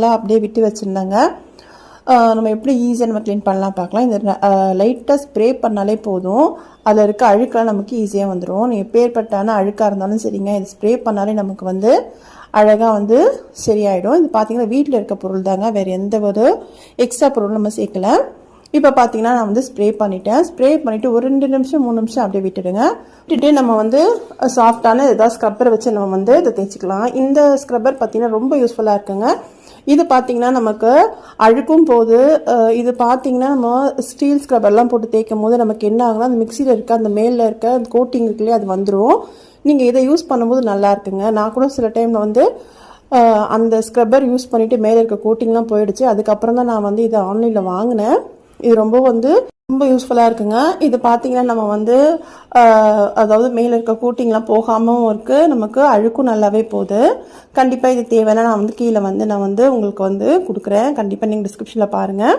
எல்லாம் அப்படியே விட்டு வச்சுருந்தாங்க. நம்ம எப்படி ஈஸியாக நம்ம க்ளீன் பண்ணலாம் பார்க்கலாம். இந்த லைட்டாக ஸ்ப்ரே பண்ணாலே போதும். அதில் இருக்க அழுக்கெல்லாம் நமக்கு ஈஸியாக வந்துடும் நீங்கள் பேர்பட்டான அழுக்காக இருந்தாலும் சரிங்க. இது ஸ்ப்ரே பண்ணாலே நமக்கு வந்து அழகாக வந்து சரியாயிடும். இது பார்த்தீங்கன்னா வீட்டில் இருக்க பொருள் தாங்க வேறு எந்த ஒரு எக்ஸ்ட்ரா பொருளும் நம்ம சேர்க்கலை. இப்போ பார்த்தீங்கன்னா நான் வந்து ஸ்ப்ரே பண்ணிட்டேன். ஸ்ப்ரே பண்ணிவிட்டு ஒரு ரெண்டு நிமிஷம் மூணு நிமிஷம் அப்படியே விட்டுடுங்க. விட்டுட்டு நம்ம வந்து சாஃப்டான ஏதாவது ஸ்க்ரப்பரை வச்சு நம்ம வந்து இதை தேய்ச்சிக்கலாம். இந்த ஸ்க்ரப்பர் பார்த்தீங்கன்னா ரொம்ப யூஸ்ஃபுல்லாக இருக்குங்க. இது பார்த்தீங்கன்னா நமக்கு அழுக்கும் போது இது பார்த்தீங்கன்னா நம்ம ஸ்டீல் ஸ்க்ரப்பர்லாம் போட்டு தேய்க்கும் போது நமக்கு என்ன ஆகுனா அந்த மிக்சியில் இருக்க அந்த மேலில் இருக்க அந்த கோட்டிங் இருக்குல்லையே அது வந்துடும் நீங்கள் இதை யூஸ் பண்ணும்போது நல்லா இருக்குங்க. நான் கூட சில டைமில் வந்து அந்த ஸ்க்ரப்பர் யூஸ் பண்ணிவிட்டு மேலே இருக்க கோட்டிங்லாம் போயிடுச்சு. அதுக்கப்புறம் தான் நான் வந்து இதை ஆன்லைனில் வாங்கினேன். இது ரொம்ப வந்து ரொம்ப யூஸ்ஃபுல்லாக இருக்குங்க. இது பார்த்தீங்கன்னா நம்ம வந்து அதாவது மேலே இருக்க கூட்டிங்லாம் போகாமவும் இருக்குது நமக்கு அழுக்கும் நல்லாவே போகுது. கண்டிப்பாக இது தேவைன்னா நான் வந்து கீழே வந்து நான் வந்து உங்களுக்கு வந்து கொடுக்குறேன். கண்டிப்பாக நீங்கள் டிஸ்கிரிப்ஷனில் பாருங்கள்